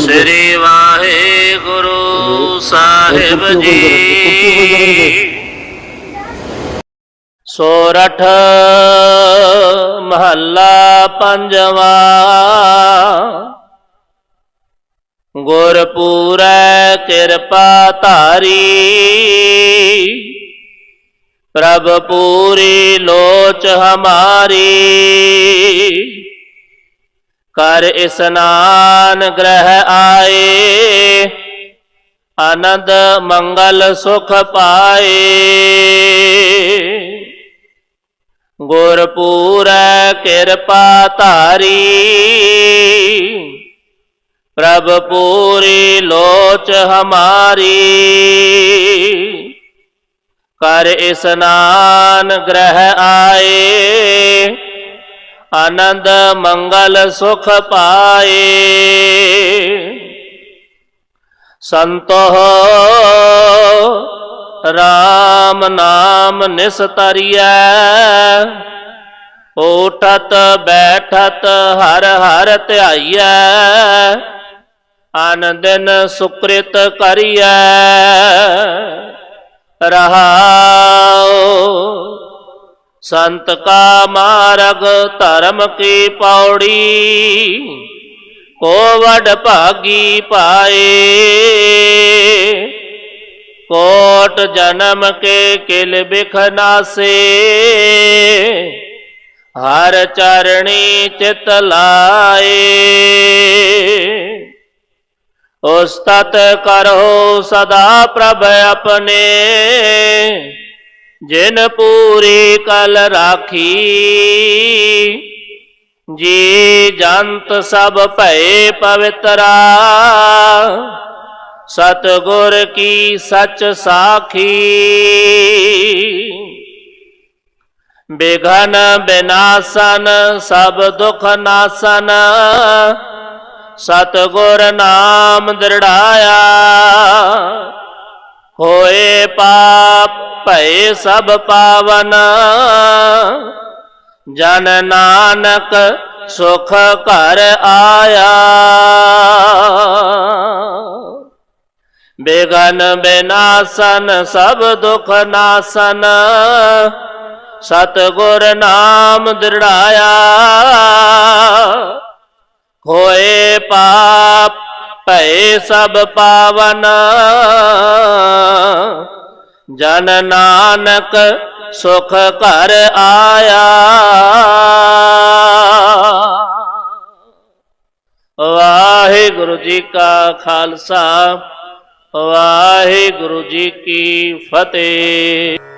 ਸ੍ਰੀ ਵਾਹਿਗੁਰੂ ਸਾਹਿਬ ਜੀ ਸੋਰਠ ਮਹੱਲਾ ਪੰਜਵਾ ਗੁਰਪੂਰੈ ਕਿਰਪਾ ਧਾਰੀ ਪ੍ਰਭ ਪੂਰੀ ਲੋਚ ਹਮਾਰੀ ਕਰ ਇਸਨਾਨ ਗ੍ਰਹਿ ਆਏ, ਆਨੰਦ, ਮੰਗਲ, ਸੁਖ ਪਾਏ। ਗੁਰਪੂਰੈ ਕਿਰਪਾ ਧਾਰੀ, ਪ੍ਰਭ ਪੂਰੀ ਲੋਚ ਹਮਾਰੀ। ਕਰ ਇਸਨਾਨ ਗ੍ਰਹਿ ਆਏ ਆਨੰਦ ਮੰਗਲ ਸੁਖ ਪਾਏ। ਸੰਤੋ ਰਾਮ ਨਾਮ ਨਿਸਤਰੀਐ ਉਠਤ ਬੈਠਤ ਹਰ ਹਰ ਧਿਆਈਐ। ਅਨ ਦਿਨ ਸੁਕ੍ਰਿਤ ਕਰੀਐ। ਰਹਾਉ संत का मारग धर्म की पौड़ी, कोवड भागी पाए। कोट जन्म के किल बिखना से हर चरणी चित लाए। उस्तत करो सदा प्रभ अपने जिन पूरे कल राखी, जी जंत सब पय पवित्रा। सतगुर की सच साखी, बिघन विनाशन सब दुख नासन सतगुर नाम दृढ़ाया। ਹੋਏ ਪਾਪ ਭਏ ਸਭ ਪਾਵਨ। ਜਨ ਨਾਨਕ ਸੁਖ ਘਰ ਆਇਆ। ਬੇਗਨ ਬਿਨਾਸਨ ਸਭ ਦੁਖ ਨਾਸਨ। ਸਤਗੁਰ ਨਾਮ ਦ੍ਰਿੜਾਇਆ। ਹੋਏ पै सब पावन। जन नानक सुख कर आया। वाहे गुरु जी का खालसा वाहे गुरु जी की फतेह।